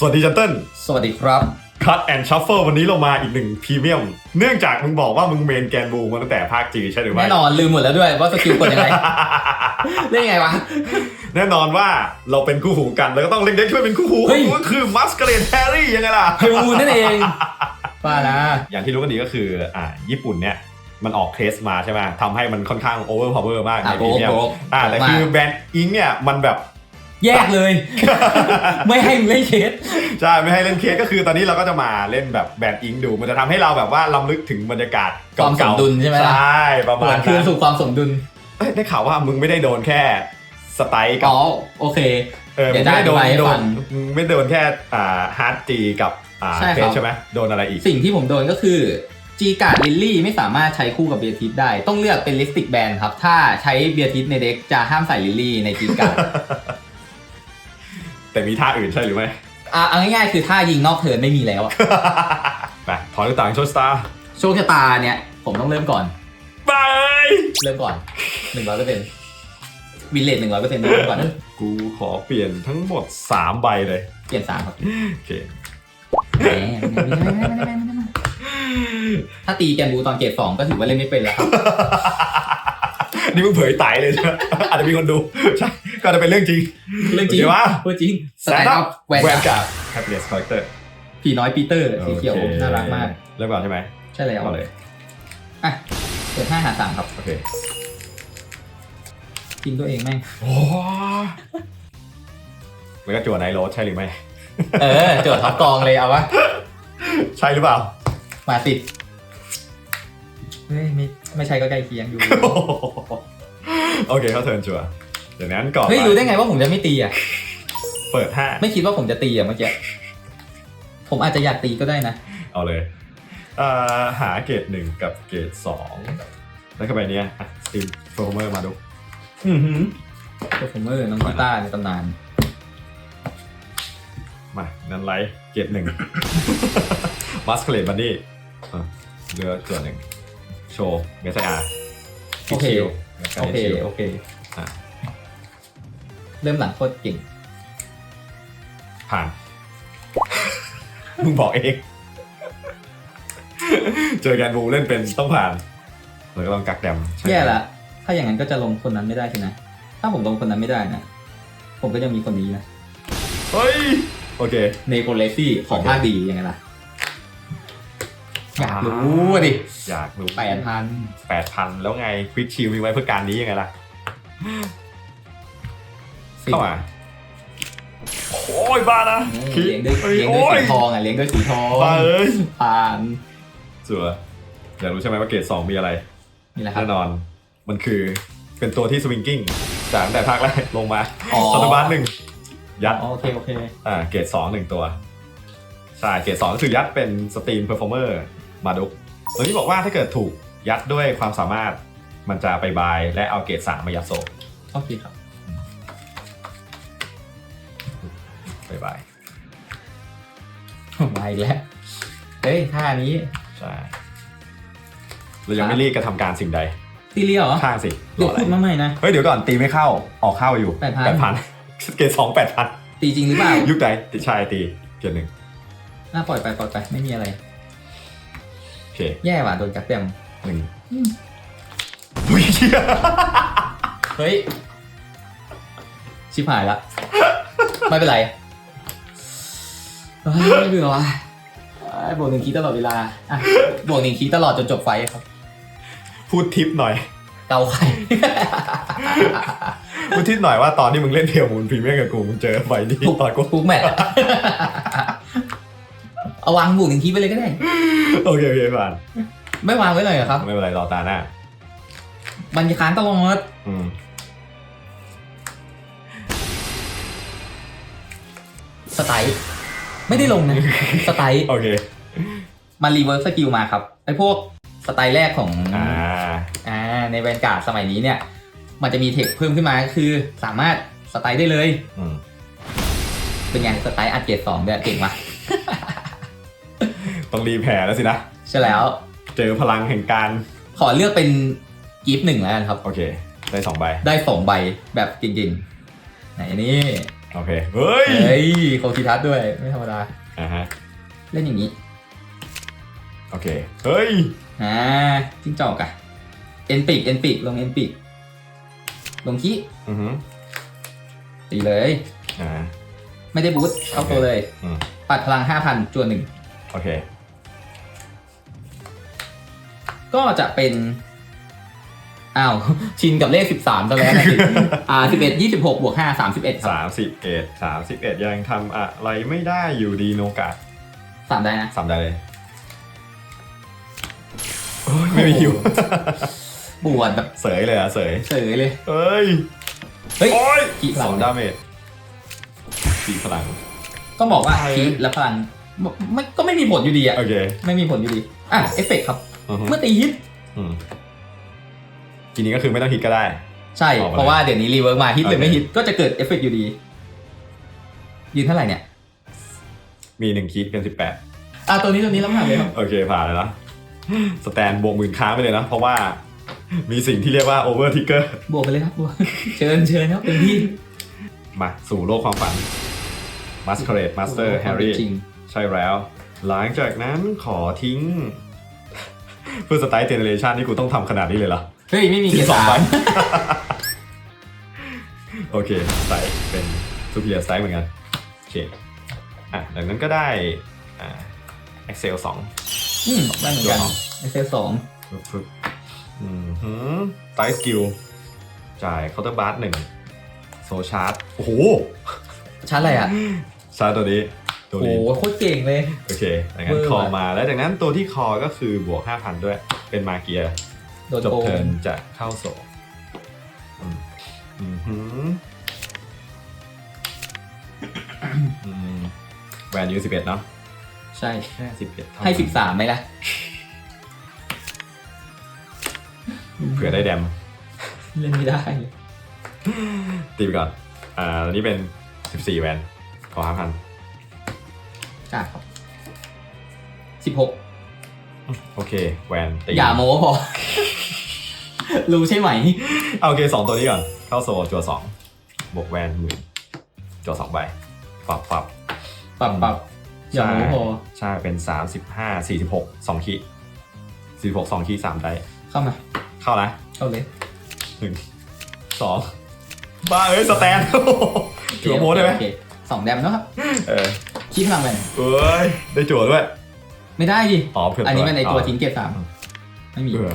สวัสดีจันเติ้ลสวัสดีครับคัตแอนด์ชัฟเฟิลวันนี้เรามาอีกหนึ่งพรีเมียม เนื่องจากมึงบอกว่ามึงเมนแกนบูมาตั้งแต่ภาคจีใช่หรือไม่แน่นอนลืมหมดแล้วด้วยว่าสกิลกดยังไงเล่นยังไงวะ แน่นอนว่าเราเป็นคู่หูกันแล้วก็ต้องเล่นเด็กช่วยเป็นคู่หูเฮ้ย ก็คือมัสก r เ d นแฮร์รี่ยังไงล่ะ เฮลูนั่นเองป้านะ อย่างที่รู้กันดีก็คืออ่าญี่ปุ่นเนี่ย มันออกเคสมาใช่ไหมทำให้มันค่อนข้างโอเวอร์พาวเวอร์มากในอะพรีเมียมโบะโบะอ่าแต่โบะคือมากแบรนด์อิงเนี่ย มันแบบ แยกเลย ไม่ให้มึงเล่นเคส ใช่ไม่ให้เล่นเคสก็คือตอนนี้เราก็จะมาเล่นแบบแบรนด์อิงดูมันจะทำให้เราแบบว่าลำลึกถึงบรรยากาศความสมเก่าๆดุลใช่ไหมล่ะ ใช่ประหมาวณนคืนนั้นสู่ความสมดุลเอ้ยได้ข่าวว่ามึงไม่ได้โดนแค่สไตล์กับ อ๋อโอเค เออเดี๋มึยวงไม่ได้โดนจะอธิบายให้โดฟันงมึงไม่โดนแค่อ่าฮาร์ดจีกับอ่าใช่เคครัสบใช่ไหมโดนอะไรอีก สิ่งที่ผมโดนก็คือจีการ์ดลิลลี่ไม่สามารถใช้คู่กับเบียร์ทิสได้ ต้องเลือกเป็นลิสติกแบนครับ ถ้าใช้เบียร์ทิสในเด็กจะห้ามใส่ลิลลี่ในจีการ์ด แต่มีท่าอื่นใช่หรือไม่ อะเอาง่ายๆคือถ้ายิงนอกเทิร์นไม่มีแล้วอะ ไปถอนต่างโชว์สตาร์โชคชะตาเนี่ยผมต้องเริ่มก่อน ไปเริ่มก่อนหนึ่งร้อยเปอร์เซ็นต์วินเลทหนึ่งร้อยเปอร์เซ็นต์เริ่มก่อนกูขอเปลี่ยนทั้งหมด 3 ใบเลย เปลี่ยนสามครับโอเค แหมถ้าตีแกนบูตอนเกรดสองก็ถือว่าเล่นไม่เป็นแล้วครับ นี่มึงเผยไตเลยใช่ไหมอาจจะมีคนดูใช่ก็อาจจะเป็นเรื่องจริงเรื่องจริงโอเควะพูดจริงแซนด์อัพแวนแวนการ์ดการ์ดแฮปปี้สคอร์เตอร์ผีน้อยปีเตอร์สีเขียวน่ารักมากเริ่มก่อนใช่ไหมใช่แล้วเอาเลยอะเปิดห้าหาสามครับโอเคกินตัวเองแม่งโอ้แล้วก็จั่วไนท์โรสใช่หรือไม่ เออโจทย์ท็อปกองเลยเอาวะ ใช่หรือเปล่า มาติด เฮ้ยไม่ ไม่ใช่ก็ใกล้เคียงอยู่ โอเคเขาเทิร์นจั่วเดี๋ยวนั้นก่อนเฮ้ยรู้ได้ไงว่าผมจะไม่ตีอะ เปิดห้าไม่คิดว่าผมจะตีอะเมื่อกี้ ผมอาจจะอยากตีก็ได้นะ เอาเลยเอ่อหาเกรดหนึ่งกับเกรดสองแล้วก็ไปเนี้ยสตีมโฟร์เมอร์มาดูอือหือโปรฟอร์เมอร์น้องกีตาร์ในตำนาน มา นั้นไลท์เกรดหนึ่งมัสคเลดบันนี่เรือส่วนหนึ่งโชว์เมสอาร์โอเคโอเคโอเคอะเริ่มหลังโคตรเก่ง ผ่าน มึงบอกเองเจอแกนบูเล่นเป็นต้องผ่านแล้วก็ต้องกักแดมใช่ไหมแย่ละถ้าอย่างนั้นก็จะลงคนนั้นไม่ได้สินะ ถ้าผมลงคนนั้นไม่ได้นะ ผมก็จะมีคนนี้นะ เฮ้ย โอเค เนโกเลซี่ของภาคดียังไงล่ะ อยากรู้อะดิอยากรู้แปดพันแปดพันแล้วไงควิกชิลมีไว้เพื่อการนี้ยังไงล่ะ เข้ามา โอ้ยบ้านะเลี้ยงด้วยฮ้เลี้ยงด้วยสีทองอะเลี้ยงด้วยสีทองบ้าเอ้ยผ่านสัวอยากรู้ใช่ไหมว่าเกรดสองมีอะไรนี่แหละครับแน่นอนมันคือเป็นตัวที่สวิงกิ้งจากตั้งแต่ภาคแรกลงมาอ๋อคอร์ตบาร์หนึ่งยัดอ๋อโอเคโอเคอ่าเกรดสองหนึ่งตัวใช่เกรดสองก็คือยัดเป็นสตรีมเพอร์ฟอร์เมอร์ มาดุกตัวนี้บอกว่าถ้าเกิดถูกยัดด้วยความสามารถมันจะไปบายและเอาเกรดสามมายัดโซโอเคครับบายบายมาอีกแล้ว เฮ้ยท่านี้ ใช่เรายังไม่รีบกระทำการสิ่งใด ตีเรียเหรอข้างสิเดี๋ยวพูดมาใหม่นะ เฮ้ยเดี๋ยวก่อนตีไม่เข้าออกเข้าอยู่8,000 แปดพันเกรดสองแปดพันตีจริงหรือเปล่ายุคไหนติใช่ตีเกรดหนึ่งน่าปล่อยไปปล่อยไปไม่มีอะไรโอ เคแย่ว่ะโดนกักเต็มหนึ่งอุ้ยเหี้ยเฮ้ย ชิบหายละ ไม่เป็นไรเฮ้ยไม่เบื่อว่ะเอ้ยบวกหนึ่งคีย์ตลอดเวลาอะบวกหนึ่งคีย์ตลอดจนจบไฟท์ครับ พูดทิปหน่อย เกาไข่ พูดทิปหน่อยว่าตอนที่มึงเล่นเทลมูนพรีเมียมกับกูมึงเจอไฟนี้ตอนกู ทุกแมตช์อะ เอาวางบวกหนึ่งคีย์ไปเลยก็ได้ โอเคโอเคผ่านไม่วางไว้เลยเหรอครับ ไม่เป็นไรรอตาหน้ามันค้างตลอดอืมสไตล์ไม่ได้ลงนะ สไตล์โอเคมารีเวิร์สสกิลมาครับไอพวกสไตล์แรกของอ่าอ่าในแวนการ์ดสมัยนี้เนี่ย มันจะมีเทคเพิ่มขึ้นมาก็คือสามารถสไตล์ได้เลย อืมเป็นไงสไตล์อัดเกรดสองเนี่ยเก่งปะ ต้องรีแผ่แล้วสินะ ใช่แล้ว เจอพลังแห่งการ ขอเลือกเป็นกิฟต์หนึ่งแล้วกันครับ โอเค ได้สองใบ ได้สองใบแบบจริงๆ ไหนนี่โอเค เฮ้ย เฮ้ยโคคิทัสด้วย ไม่ธรรมดา อ่าฮะ เล่นอย่างนี้ โอเค เฮ้ย อ่าจิ้งจอกอะเอ็นปิก เอ็นปิก ลงเอ็นปิก ลงขี้อือฮึตีเลย อ่า ไม่ได้บูทเข้าตัวเลย อืมปัดพลังห้าพันจวนหนึ่งโอเค ก็จะเป็นอ้าวชินกับเลขสิบสามตอนแรกนะอ่าสิบเอ็ดยี่สิบหกบวกห้าสามสิบเอ็ดครับสามสิบเอ็ดสามสิบเอ็ดยังทำอะไรไม่ได้อยู่ดีโนกาสามได้นะ สามได้เลยโอ้ยไม่มีคิวปวดแบบเสยเลยอะเสยเสยเลย เอ้ยเฮ้ย โอ้ยกี่พลัง สองดาเมจสี่พลังต้องบอกว่าเฮ้ยคีและพลังไม่ไม่ก็ไม่มีผลอยู่ดีอะโอเค ไม่มีผลอยู่ดี อะ เอฟเฟกต์ครับ อือฮึเมื่อตีฮิต อืมทีนี้ก็คือไม่ต้องฮิตก็ได้ ใช่ ออกมาเลยเพราะว่าเดี๋ยวนี้รีเวิร์กมาฮิตหรือโอเคไม่ฮิตก็จะเกิดเอฟเฟกต์อยู่ดี ยืนเท่าไหร่เนี่ย มีหนึ่งคิดเป็นสิบแปดอะตัวนี้ตัวนี้แล้วผ่านเลยครับ โอเคผ่านเลยนะสแตนบวกหมื่นค้างไปเลยนะ เพราะว่ามีสิ่งที่เรียกว่าโอเวอร์ทิกเกอร์บวกไปเลยครับบวก เชิญเชิญครับเป็นที่มาสู่โลกความฝัน Masquerade Master Harry จริงใช่แล้ว หลังจากนั้นขอทิ้ง เพื่อสไตล์เจเนเรชันนี่กูต้องทำขนาดนี้เลยเหรอเฮ้ยไม่มีทิ้เกียงร์สองสาใบมโอเคสไตล์เป็นซูเปอร์สไตล์เหมือนกัน โอเค อะดังนั้นก็ได้ อ่า Excel 2อืมได้เหมือนกันตัวสองเอฟเอสองปึ๊บปึ๊บอืมหืมไตสกิล จ่ายเคาน์เตอร์บาร์หนึ่งโซชาร์จ โอ้โห ชาร์จอะไรอะชาร์จตัวนี้ ตัวโอ้นี้โหโคตรเก่งเลย โอเคดังนั้นเวอร์คอว่ะ มา แล้วจากนั้นตัวที่คอก็คือบวก 5,000 ด้วย เป็นมาเกียร์โดนจบโกงเทิร์นจะเข้าโซอืมอืมหืมอืมแวนยูสิบเอ็ดเนาะใช่ แค่สิบเอ็ดให้สิบสามไหมล่ะเผื่อได้แดม เล่นไม่ได้เลยตีไปก่อน อ่าอันนี้เป็นสิบสี่แวน ขอห้าพัน กาดครับสิบหกโอเค แวนตีอย่าโม้พอ รู้ใช่ไหม เอาโอเคสองตัวนี้ก่อน เข้าโซจัวสองบวกแวนหมื่นจัวสองใบปรับปรับปรับปรับอย่าโม้พอ ใช่เป็นสามสิบห้าสี่สิบหกสองขีสี่หกสองขีสามได้ เข้ามา เข้านะเข้าเลยหนึ่งสองบ้าเอ้ยสแตนจัวโมได้ไหมโอเคสองแดมเนอะครับเออ คิดพลังไปเอ้ย ได้จั่วด้วย ไม่ได้ดิอ๋อเผื่ออันนี้มันในตัวอ๋อทิ้งเกียร์สามไม่มีเผื่อ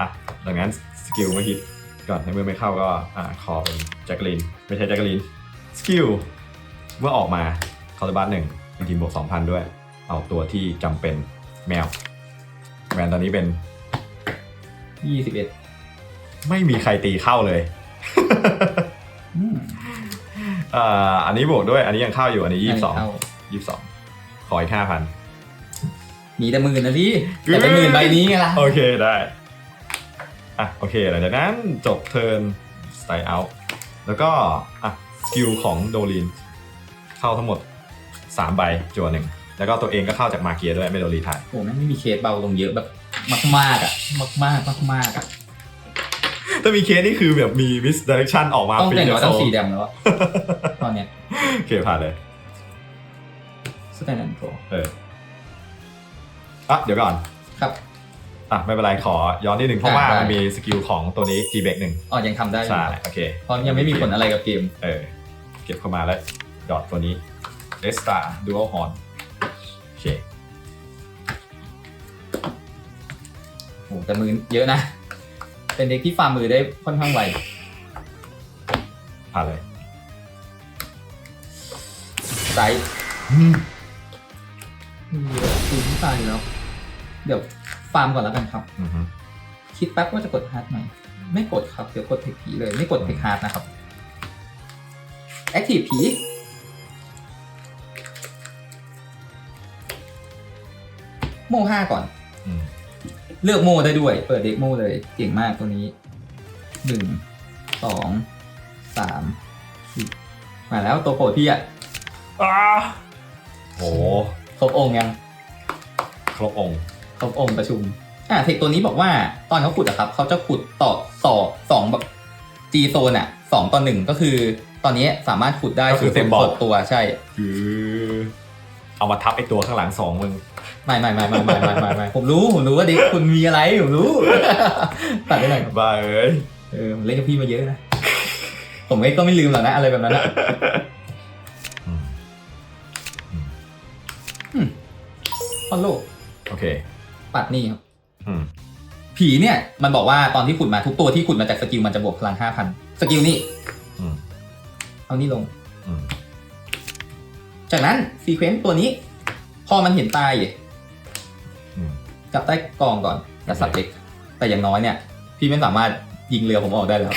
อะดังนั้นสกิลไม่ฮิตก่อนในเมื่อไม่เข้าก็อ่าคอเป็นแจ็คลินไม่ใช่แจ็คลินสกิลเมื่อออกมาคาร์บัสหนึ่งเป็นทีมบวก2,000ด้วย เอาตัวที่จำเป็นแมวแวนตอนนี้เป็น ยี่สิบเอ็ดไม่มีใครตีเข้าเลย อ่าอันนี้บวกด้วย อันนี้ยังเข้าอยู่ อันนี้ยี่สิบสองยี่สิบสองขออีกห้าพัน มีแต่หมื่นนะพี่แต่เป็นหมื่นใบนี้ไงล่ะโอเคได้ อะโอเคหลังจากนั้นจบเทิร์นสไตล์เอาแล้วก็ อะ สกิลของโดลิน เข้าทั้งหมด3ใบจัวหนึ่ง แล้วก็ตัวเองก็เข้าจากมาเกียด้วยไม่โดนรีไทาย โอ้แม่งไม่มีเคสเบาลงเยอะแบบมากๆอะ มากๆมากๆอะ ถ้ามีเคสนี่คือแบบมีมิสเดเรคชั่นออกมาต้องเป็นฟรีว่าโซต้องสีแดมแล้วอะตอนเนี้ยโอเคผ่านเลยสแตนดาร์ดโปรเอออะเดี๋ยวก่อนครับอะไม่เป็นไรขอย้อนนิดนึงเพราะว่าอะได้มันมีสกิลของตัวนี้ g b a c หนึ่งอ๋อยังทำได้อยู่ใช่โอเคเพราะยังไม่มีผลอะไรกับเกมเออเก็บเข้ามาแล้วดอทตัวนี้ e s t a Dual Horn โอเคโอ้แต่มือเยอะนะ เป็นเด็กที่ฟาร์มมือได้ค่อนข้างไวผ่านเลยไซส์มีเยอะคือที่ฟาร์มอยู่แล้วเดี๋ยวฟาร์มก่อนแล้วกันครับ อือฮึคิดแป๊บว่าจะกดฮาร์ดไหมไม่กดครับ เดี๋ยวกดเทคผีเลยไม่กดเทคฮาร์ดนะครับแอคทีฟผีโม่ห้าก่อนอืม เลือกโม่ได้ด้วย เปิดเด็กโม่เลยเก่งมากตัวนี้หนึ่งสองสามสี่มาแล้วตัวโปรดพี่อะอ้าโหครบองค์ยังครบองค์ครบองค์ประชุมอ่าเทคตัวนี้บอกว่าตอนเขาขุดอะครับเขาจะขุดต่อต่อสองแบบ G โซนอะสองต่อหนึ่งก็คือ ตอนนี้สามารถขุดได้ก็คือเต็มบอร์ดหกตัวใช่ คือ เอามาทับไอตัวข้างหลังสองมึง ไม่ไม่ไม่ไม่ไม่ไม่ไม่ไม่ผมรู้ผมรู้ว่าเด็กคุณมีอะไรผมรู้ ตัดได้หน่อยบ้าเอ้ยเออผมเล่นกับพี่มาเยอะนะ ผมก็ก็ไม่ลืมหรอกนะอะไรแบบนั้นอะอืมอืมฟอลโล่โอเค ปัดนี่ครับอืมผีเนี่ยมันบอกว่าตอนที่ขุดมาทุกตัวที่ขุดมาจากสกิลมันจะบวกพลังห้าพันสกิลนี่อืมเอานี่ลงอืมจากนั้นซีเควนต์ตัวนี้ พอมันเห็นตาย อืมจับใต้กองก่อนอย่าสับเด็กแต่อย่างน้อยเนี่ย พี่ไม่สามารถยิงเรือผมออกได้แล้ว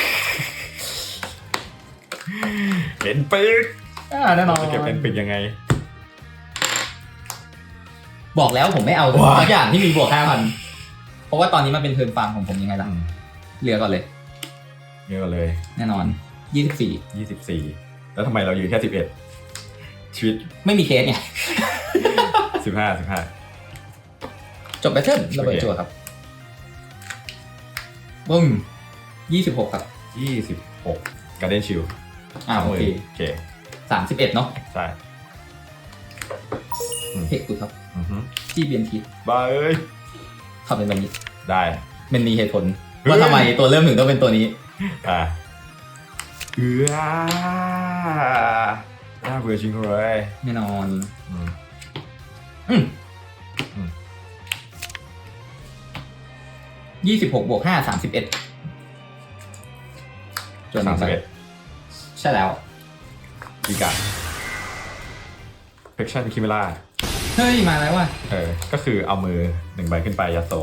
เห็นปึ๊กอ่าแน่นอนจะเก็บเป็นปิดยังไง บอกแล้วผมไม่เอาว้าทุกอย่างที่มีบวกห้าพันเพราะว่าตอนนี้มันเป็นเทิร์นฟาร์มของผมยังไงล่ะอืมเรือก่อนเลยเยอะเลย แน่นอนยี่สิบสี่ยี่สิบสี่แล้วทำไมเรายืนแค่สิบเอ็ดชีวิตไม่มีเคสไงสิบห้าสิบห้า จบแบทเทิลระเบิดโอเคจั่วครับบึ้มยี่สิบหกครับยี่สิบหกการเดนชิลอ่าโอเคโอเคสามสิบเอ็ดเนาะใช่เทคกูครับอือฮึจี้เบียนทีบ้าเอ้ยทำเป็นแบบนี้ได้มันมีเหตุผลเฮ้ยว่าทำไมตัวเริ่มถึงต้องเป็นตัวนี้อะเอือน่าเบื่อจริงเลยแน่นอน อืมอืม ยี่สิบหกบวกห้าสามสิบเอ็ดจนสามสิบเอ็ดใช่แล้วกีการเพคชั่นคิมิล่าเฮ้ย มาแล้วว่ะเออ ก็คือเอามือหนึ่งใบขึ้นไปยัดโซ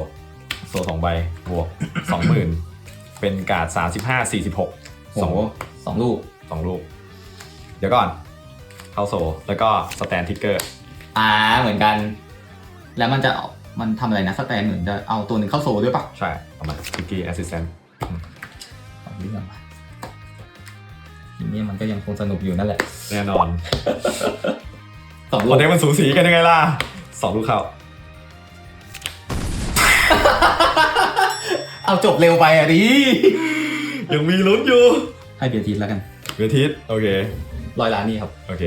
โซสองใบบวกสองหมื่นเป็นการ์ดสามสิบห้าสี่สิบหกโอ้สองโหสองลูกสองลูก เดี๋ยวก่อน เข้าโซ แล้วก็สแตนทิกเกอร์ อ่า เหมือนกัน แล้วมันจะเอา มันทำอะไรนะสแตนเหมือนจะเอาตัวหนึ่งเข้าโซลด้วยปะใช่เอามาทิกกี้แอสซิสแตนต์สองเรื่องว่ะทีนี้มันก็ยังคงสนุกอยู่นั่นแหละแน่นอนสองลูตอกนนี้มันสูสีกันยังไงล่ะสองลูกเข้าเอาจบเร็วไปอะดิยังมีลุ้นอยู่ให้เบียร์ทีแล้วกันเวทิสโอเค ร้อยล้านนี่ครับ โอเค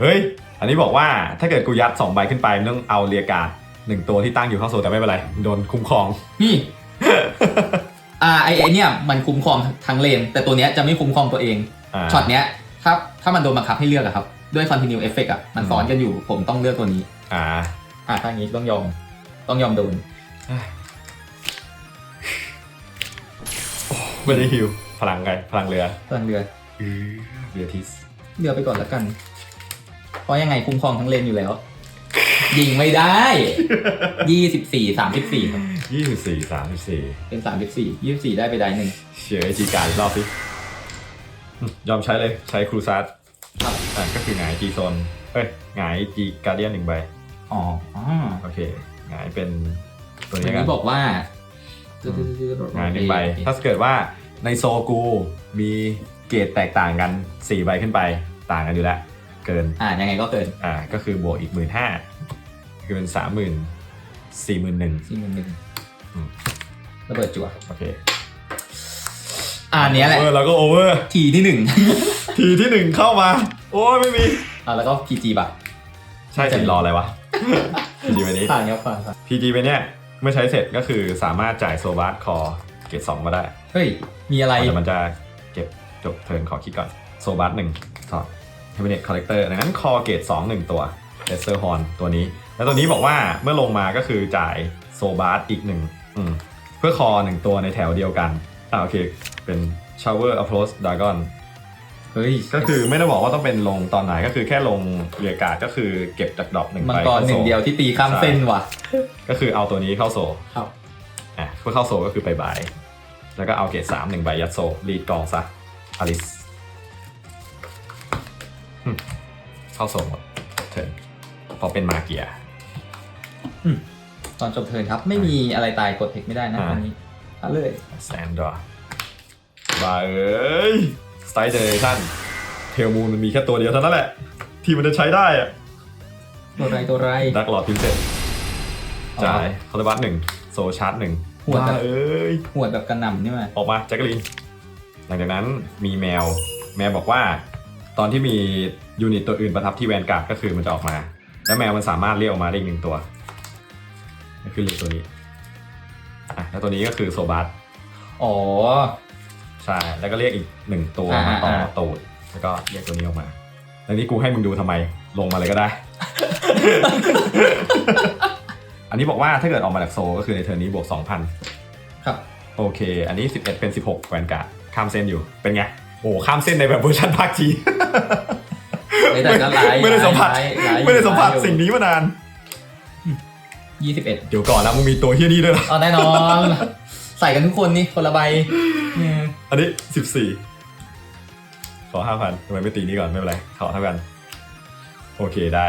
เฮ้ย อันนี้บอกว่าถ้าเกิดกูยัดสองใบขึ้นไปมึงต้องเอาเรียการ์ด หนึ่งตัวที่ตั้งอยู่เข้าโซแต่ไม่เป็นไร โดนคุ้มครอง นี่ อ่าไอไอเนี่ยมันคุ้มครองทั้งเลน แต่ตัวเนี้ยจะไม่คุ้มครองตัวเองาช็อตเนี้ยถ้าถ้ามันโดนบังคับให้เลือกอะครับ ด้วย continue effect อะมันอืมซ้อนกันอยู่ ผมต้องเลือกตัวนี้ อ่าอ่าถ้าอย่างนี้ต้องยอม ต้องยอมโดน ไม่ได้ฮิวพลังไงพลังเรือพลังเรือ อือเรือทิส เรือไปก่อนแล้วกัน เพราะยังไงคุ้มครองทั้งเลนอยู่แล้ว ยิงไม่ได้ยี่สิบสี่สามสิบสี่ครับยี่สิบสี่สามสิบสี่เป็นสามสิบสี่ยี่สิบสี่ได้ไปได้หนึ่งเชียร์จีการดอีกรอบสิอืมยอมใช้เลยใช้ครูซัสครับอ่าก็คือหงายจีโซนเอ้ยหงายจีการเดียนหนึ่งใบ อ๋ออ๋อโอเคหงายเป็นตัววันนี้กันนี้บอกว่าหงายหนึ่งใบ ถ้าเกิดว่าในโซกูมีเกรดแตกต่างกันสี่ใบขึ้นไป ต่างกันอยู่แล้ว เกิน อ่ายังไงก็เกิน อ่า ก็คือบวกอีกหมื่นห้า คือเป็นสามหมื่นสี่หมื่นหนึ่งสี่หมื่นหนึ่งอืมระเบิดจั่วโอเคอ่าเนี้ยแหละเออแล้วก็โอเวอร์ทีที่หนึ่ง ทีที่หนึ่งเข้ามา โอ้ยไม่มีอ่าแล้วก็พีจีป่ะใช่สิรออะไรวะพีจีไปนี้ผ่านครับผ่านผ่านพีจีไปเนี้ยเมื่อใช้เสร็จก็คือสามารถจ่ายโซบาร์คอเกรดสองมาได้ เฮ้ย มีอะไรแต่มันจะเก็บจบเทิร์นขอคิดก่อนโซบาร์หนึ่งถอดเฮเบเนตคอลเลกเตอร์ดังนั้นคอเกรดสองหนึ่งตัวเลสเตอร์ฮอนตัวนี้ แล้วตัวนี้บอกว่าเมื่อลงมาก็คือจ่ายโซบาร์อีกหนึ่งอืมเพื่อคอหนึ่งตัวในแถวเดียวกันอ่าโอเค เป็น Shower Approach Dragon เฮ้ยก็คือไม่ได้บอกว่าต้องเป็นลงตอนไหนก็คือแค่ลงเรียการ์ดก็คือเก็บจากดรอปหนึ่งมังไปกรหนึ่งเดียวที่ตีข้ามเส้นว่ะ ก็คือเอาตัวนี้เข้าโซครับอะเพื่อเข้าโซก็คือไปบายแล้วก็เอาเกรดสามหนึ่งใบยัดโซรีดกองซะอลิสหึเข้าโซหมดเถินพอเป็นมาเกีย ตอนจบเทิร์นครับ ไม่มีอะไรตายกดเทคไม่ได้นะอ่าอันนี้เอาเลยแซนดราบายเอ้ยสไตล์เจเนเรชั่นเทลมูนมันมีแค่ตัวเดียวเท่านั้นแหละ ที่มันจะใช้ได้อะตัวไรตัวไรดักหลอดพิมเศษอ๋อจ่ายคาร์บัสหนึ่งโซชาร์จหนึ่งหัวบาแบบเอ้ยหวดแบบกระหน่ำนี่มาออกมาแจ็คกะลีนหลังจากนั้นมีแมว แมวบอกว่า ตอนที่มียูนิตตัวอื่นประทับที่แวนการ์ดก็คือมันจะออกมา แล้วแมวมันสามารถเรียกออกมาได้อีกหนึ่งตัว ก็คือเรียกตัวนี้อะแล้วตัวนี้ก็คือโซบัสอ๋อ ใช่แล้วก็เรียกอีกหนึ่งตัวอ่ามาต่ออ่า ตูดแล้วก็เรียกตัวนี้ออกมาแล้วนี่กูให้มึงดูทำไมลงมาเลยก็ได้ อันนี้บอกว่าถ้าเกิดออกมาจากโซลก็คือในเทอร์นนี้บวก2,000 ครับโอเค อันนี้ 11 เป็น 16แวนการ์ดข้ามเส้นอยู่เป็นไงโอ้ข้ามเส้นในแบบเวอร์ชันภาคจีนเฮ้ยแต่ก็ไลฟ์ไม่ได้สัมผัสไลฟ์ไลฟ์ไม่ได้สัมผัสไลฟ์อยู่สิ่งนี้มานาน ยี่สิบเอ็ดเดี๋ยวก่อนนะมึงมีตัวเฮี้ยนี้ด้วยเหรอเอาแน่นอน ใส่กันทุกคนนี่คนละใบเนี่ยอันนี้สิบสี่ขอห้าพันทำไมไม่ตีนี้ก่อนไม่เป็นไรขอเท่ากันโอเคได้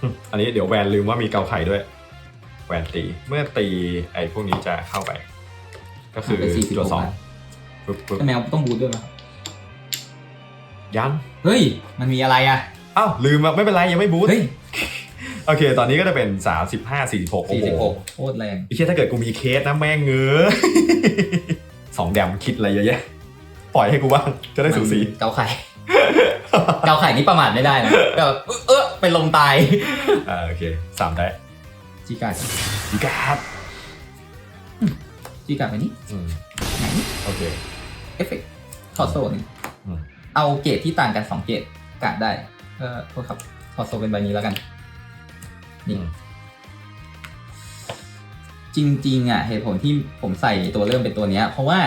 หึอันนี้เดี๋ยวแวนลืมว่ามีเกาไข่ด้วย แวนตีเมื่อตีไอ้พวกนี้จะเข้าไป ก็คือเป็นสี่สิบจวดหกสองบาทปึ๊บปึ๊บแมวต้องบูทด้วยมั้ยยังเฮ้ย มันมีอะไรอะ อ้าวลืมอะไม่เป็นไรยังไม่บูทเฮ้ย โอเค ตอนนี้ก็จะเป็นสามสิบห้าสี่สิบหกโอ้สี่โหสิบหกโคตรแรงไอ้เชี่ยถ้าเกิดกูมีเคสนะแม่งเงือสองแดมคิดอะไรเยอะแยะ ปล่อยให้กูบ้าง จะได้สูสีมันเกาไข่ เกาไข่นี่ประมาทไม่ได้นะแบบเออเออไปลงตายอ่าโอเคสามได้จีการ์ดดีการ์ดจีการ์ดไปนี่อืมไหนโอเค เอฟเฟกต์ถอดโซ่หนึ่งอืม เอาเกรดที่ต่างกันสองเกรดการ์ดได้เออโทษครับถอดโซ่เป็นใบนี้แล้วกันนี่อืม จริง ๆ อะเหตุผลที่ผมใส่ตัวเริ่มเป็นตัวเนี้ย เพราะว่า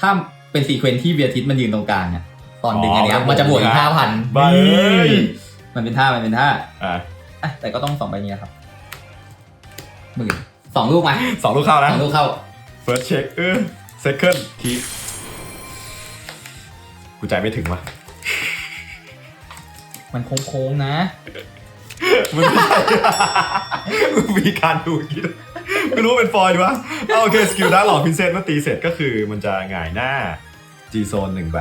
ถ้าเป็นซีเควนซ์ที่เบียร์ทิสมันยืนตรงกลางอะตอนดึงอันเนี้ยมันจะบวกอีกห้าพันบ้าเอ้ยมันเป็นท่ามันเป็นท่าอ่าอะแต่ก็ต้องสองใบนี้ครับหมื่นสองลูกไหมสองลูกเข้าสนะองลูกเข้า first check เออ second ทีกูใจไม่ถึงว่ะมันโค้งๆนะ มันไม่ใช่มึงมีการดูอย่างนี้ด้วยไม่รู้ว่าเป็นฟอยล์ดีวะเอาโอเคสกิลด้านหลอกพินเซนเมื่อตีเสร็จก็คือมันจะหงายหน้า G zone หนึ่งใบ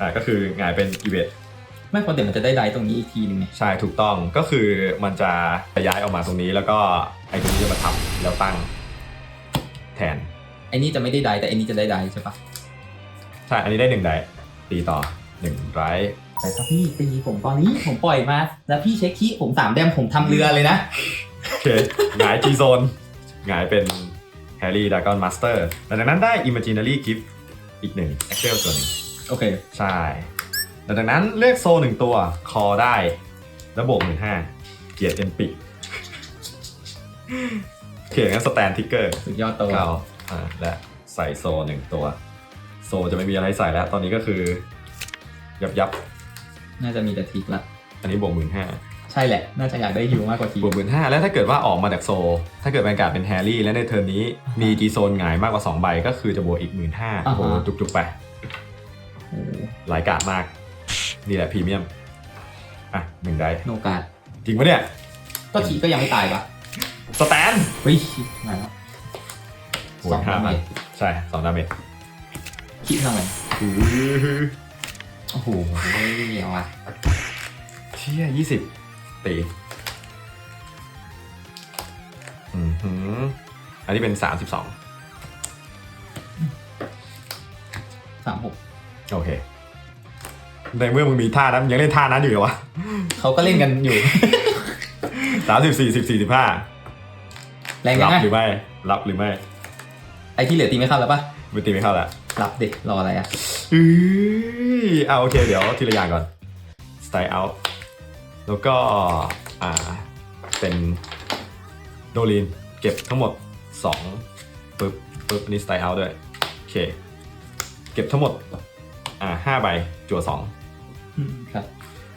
อ่าก็คือหงายเป็นอีเวนไม่พอเดี๋ยวมันจะได้ไดตรงนี้อีกทีนึงไงใช่ถูกต้องก็คือมันจะย้ายออกมาตรงนี้แล้วก็ไอ้ตรงนี้จะมาทับแล้วตั้งแทน ไอ้นี่จะไม่ได้ไดแต่ไอ้นี่จะได้ไดใช่ปะใช่ อันนี้ได้หนึ่งไดตีต่อหนึ่งไร แต่ถ้าพี่ตีผมตอนนี้ผมปล่อยมา แล้วพี่เช็คคีผมสามแดมผมทำเรือเลยนะ โอเคหงาย G zone หงายเป็นแฮร์รี่ดากอนมาสเตอร์หลังจากนั้นได้ Imaginary Gift อีกหนึ่ง Excel ตัวหนึ่งโอเค ใช่หลังจากนั้นเลือกโซหนึ่งตัว คอได้ แล้วบวกหมื่นห้า เกียรติเอ็นปิโอเคงั้นสแตนทิกเกอร์สุดยอดตัวเก้าอ่าและใส่โซหนึ่งตัว โซจะไม่มีอะไรใส่แล้ว ตอนนี้ก็คือ ยับยับ น่าจะมีแต่ทิกละ อันนี้บวกหมื่นห้าใช่แหละ น่าจะอยากได้ฮิวมากกว่าทีบวกหมื่นห้าแล้วถ้าเกิดว่าออกมาจากโซ ถ้าเกิดแบงการ์ดเป็นแฮร์รี่ และในเทอร์นนี้มีจีโซนหงายมากกว่า 2 ใบ ก็คือจะบวกอีกหมื่นห้าโอ้โหจุกๆไปโอ้โหหลายกาดมาก นี่แหละพรีเมียม อะหนึ่งได้โนกาดจริงปะเนี่ย ก็ขีก็ยังไม่ตายปะสแตนเฮ้ยมาแล้วโอ้ยห้าพันใช่สองดาเมจคิดเท่าไหร่อื้อ โอ้โหเอาอะเชี่ยยี่สิบตีอือหือ อันนี้เป็นสามสิบสองสามหกโอเค ในเมื่อมึงมีท่านั้นมึงยังเล่นท่านั้นอยู่เหรอวะเขาก็เล่นกันอยู่ สามสิบสี่สิบสี่สิบห้าแรงรัยังบไงหรือไม่ รับหรือไม่ ไอ้ที่เหลือตีไม่เข้าแล้วปะไม่ตีไม่เข้าละ รับเด็กรออะไรอะอืออ่าโอเค เดี๋ยวทีละอย่างก่อน style out แล้วก็อ่าเป็นโดลินเก็บทั้งหมด2ปึ๊บปึ๊บอันนี้ style out ด้วย โอเค เก็บทั้งหมด อ่าห้าใบจั่วสองอืมครับ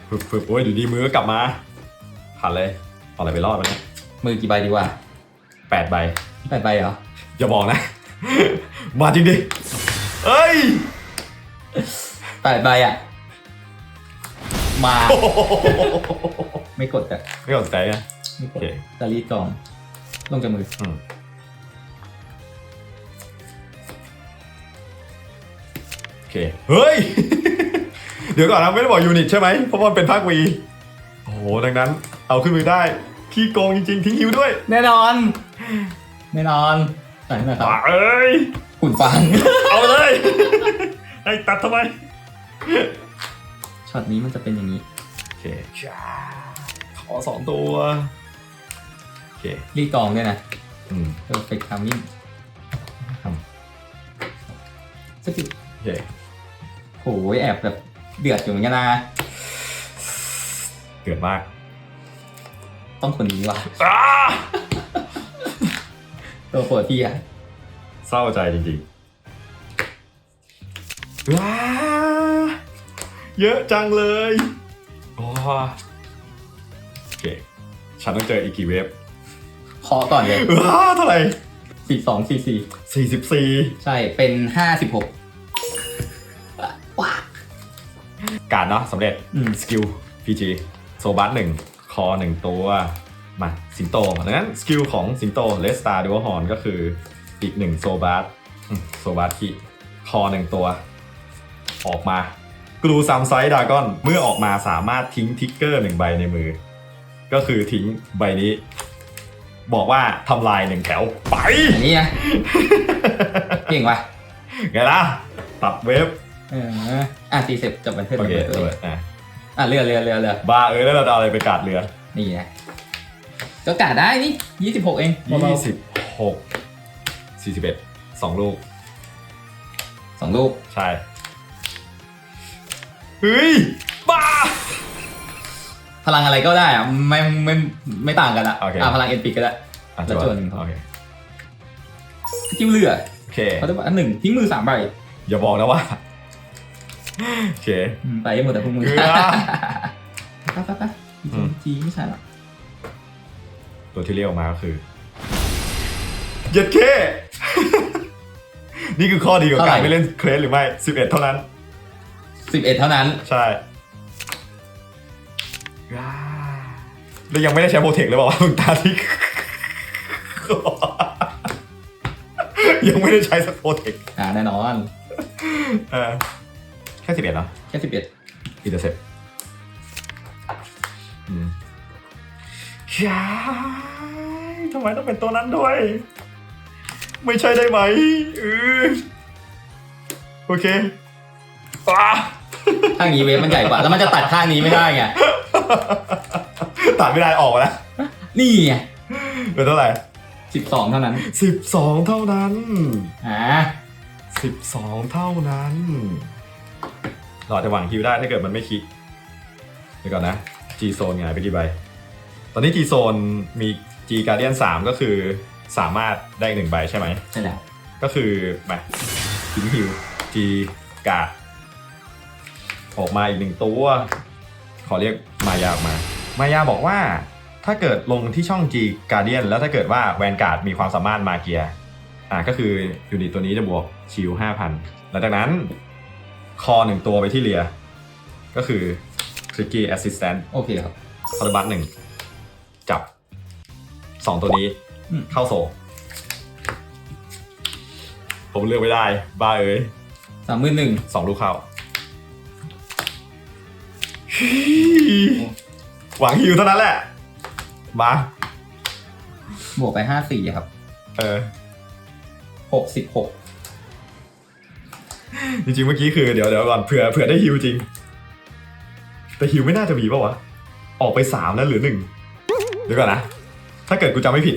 ปึ๊บปึ๊บโอ้ยอยู่ดีมือก็กลับมาผ่านเลยเอาอะไรไปรอดมันเนี่ยมือกี่ใบดีกว่าแปดใบแปดใบเหรอ อย่าบอกนะ มาจริงดิ เอ้ยแปดใบอะมา ไม่กดอะไม่สนใจนะ ไม่โอกดเค ตาลีดกองลงจากมือ อืมโอเค เฮ้ย เดี๋ยวก่อนนะไม่ได้บอกยูนิตใช่ไหมเพราะว่ามันเป็นภาควีโอ้โห ดังนั้น เอาขึ้นมือได้ ขี้โกงจริงๆ ทิ้งฮิวด้วยแน่นอน แน่นอนใส่หน่อยครับบ้าเอ้ยก หุ่นฟาง เอาเลยไอ้ตัดทำไม ช็อตนี้มันจะเป็นอย่างนี้ โอเคช้าขอสองตัว โอเค รีดกองด้วยนะอืม perfect timing สกิลโอเค โหยแอบแบบเดือดอยู่เหมือนกันนะ เกิดมากต้องคนนี้ว่ะ อ้า ตัวโปรดพี่อะ เศร้าใจจริงๆว้าเยอะจังเลยโอ้โอเคฉันต้องเจออีกกี่เวฟเคาะก่อนเลยว้าเท่าไหร่สี่สองสี่สี่สี่สิบสี่ใช่เป็นห้าสิบหกว้าการดเนาะสำเร็จอืมสกิล PG โซบัสหนึ่งคอหนึ่งตัวมาสิงโตดังนั้นสกิลของสิงโตเลสตาร์ดูวฮอนก็คือ อีกหนึ่งโซบัสอืมโซบัสที่คอหนึ่งตัว ออกมากรูซัมไซด์ดากอน เมื่อออกมาสามารถทิ้งทิกเกอร์หนึ่งใบในมือ ก็คือทิ้งใบนี้ บอกว่าทำลายหนึ่งแถวไปอันนี้นะเก่งว่ะไงล่ะ ตัดเวฟเอออะตีเสร็จจบไปเพื่อนโอเคเลเลยยอะอะเรือเรือเรือเรือบ้าเอ้ยแล้วเราจะเอาอะไรไปกาดเรือ นี่ไงก็กะได้นี่ยี่สิบหกเองเบายี่สิบหก สี่สิบเอ็ดสองลูกๆสองลูกใช่ เฮ้ย บ้า พลังอะไรก็ได้อะไม่ไม่ไม่ต่างกันอะโอเค อะพลังเอ็นปิกก็ได้ อะแล้วจวนหนึ่งโอเคสกิลเรือโอเค เขาจะบอกอันหนึ่งทิ้งมือสามใบอย่าบอกนะว่า โอเค อืมไปหมดแต่พวกมือเรือ ไปไปไปอืมจีไม่ใช่หรอกตัวที่เรียกออกมาก็คือ เย็ดเค นี่คือข้อดีของการไม่เล่นเครสหรือไม่สิบเอ็ดเท่านั้น สิบเอ็ดเท่านั้น ใช่แล้วยังไม่ได้ใช้โปรเทคเลยบอกว่าวะมึงตาที่ ยังไม่ได้ใช้สักโปรเทคอ่าแน่นอนเออแค่สิบเอ็ดเหรอ แค่สิบเอ็ดอินเตอร์เซ็ปอืมยายทำไมต้องเป็นตัวนั้นด้วย ไม่ใช่ได้ไหมเออโอเคอะข้างนี้เวฟมันใหญ่กว่า แล้วมันจะตัดข้างนี้ไม่ได้ไง ตัดไม่ได้ออกมาแล้วนี่ไงเป็นเท่าไหร่สิบสองเท่านั้นสิบสองเท่านั้นอ่าสิบสองเท่านั้น เราอาจจะหวังคิวได้ถ้าเกิดมันไม่คิดเดี๋ยวก่อนนะ G Zone ไงไปกี่ใบ ตอนนี้ G Zone มี G Guardian 3 ก็คือ สามารถได้อีกหนึ่งใบใช่ไหม ใช่แล้วก็คือมาทิ้งฮิว G กาดออกมาอีกหนึ่งตัว ขอเรียกมายาออกมา มายาบอกว่า ถ้าเกิดลงที่ช่อง G Guardian แล้วถ้าเกิดว่าแวนการ์ดมีความสามารถมาเกียอ่าก็คือยูนิตตัวนี้จะบวกชิลห้าพันหลังจากนั้น คอหนึ่งตัวไปที่เรีย ก็คือ Tricky Assistant โอเคครับคาร์บัตหนึ่งจับสองตัวนี้อืม เข้าโซผมเลือกไม่ได้ บ้าเอ้ยสามหมื่นหนึ่งสองลูกเข้าหวังฮิวเท่านั้นแหละ มาบวกไปห้าสี่ครับ เออหกสิบหกจริงๆเมื่อกี้คือเดี๋ยวเดี๋ยวก่อนเผื่อเผื่อได้ฮิวจริง แต่ฮิวไม่น่าจะมีป่าวะ ออกไปสามแล้วเหลือหนึ่งเดี๋ยวก่อนนะ ถ้าเกิดกูจำไม่ผิด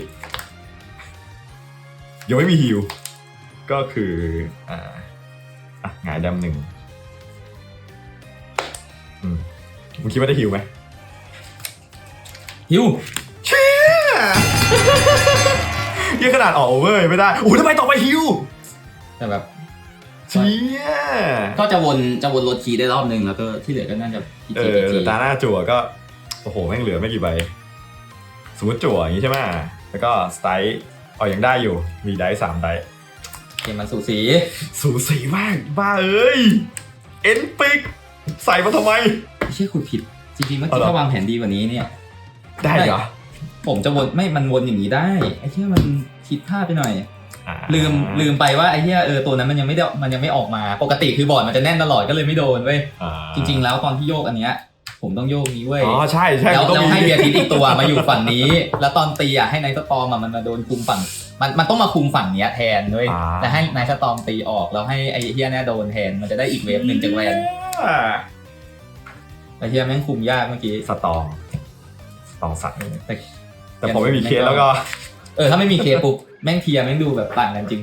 ยังไม่มีฮิวก็คืออ่าอะหงายดำหนึ่งอืมมึงคิดว่าได้ฮิวไหมฮิวเชี่ยยังขนาดออกโอเวอร์ยังไม่ได้โอ้ยทำไมต่อไปฮิวแต่แบบเชี่ยก็จะวนจะวนรถคีย์ได้รอบหนึ่งแล้วก็ที่เหลือก็น่าจะพีเอจีอพีจีแต่ตาหน้าจั่วก็โอ้โหแม่งเหลือไม่กี่ใบสมมติจั่วอย่างนี้ใช่ไหมแล้วก็สไตล์ เอายังได้อยู่ มีได้สามได้เกมมันสูสี สูสีมาก บ้าเอ้ย เอ็นปิก ใส่มาทำไม ไม่ใช่คุณผิด จริงๆเมื่อเอากี้เหรอ ถ้าวางแผนดีกว่านี้เนี่ย ได้เหรอผมจะวนไม่มันวนอย่างนี้ได้ ไอ้เที่ยมันคิดพลาดไปหน่อย อ่าลืมลืมไปว่าไอ้เที่ยเออตัวนั้นมันยังไม่ได้มันยังไม่ออกมา ปกติคือบอร์ดมันจะแน่นตลอดก็เลยไม่โดนเว้ย อ่าจริง ๆ แล้วตอนที่โยกอันเนี้ย ผมผมต้องโยกนี้เว้ยอ๋อใช่ใช่แล้วมันต้องแล้วมีให้เบียร์ทิสอีกตัวมาอยู่ฝั่งนี้ แล้วตอนตีอะให้ไนท์สตอมอะมันมาโดนคุมฝั่ง มันมันต้องมาคุมฝั่งเนี้ยแทนเว้ยอ่าแต่ให้ไนท์สตอมตีออกแล้วให้ไอ้เฮียเนี่ยโดนแทนมันจะได้อีกเวฟหนึ่งจากแวนอ่าไอ้เฮียแม่งคุมยากเมื่อกี้สตองสตองสัตว์แต่แต่ผมไม่มีเคสแล้วก็ เออถ้าไม่มีเคปุ๊บแม่งเทียร์แม่งดูแบบต่างกันจริง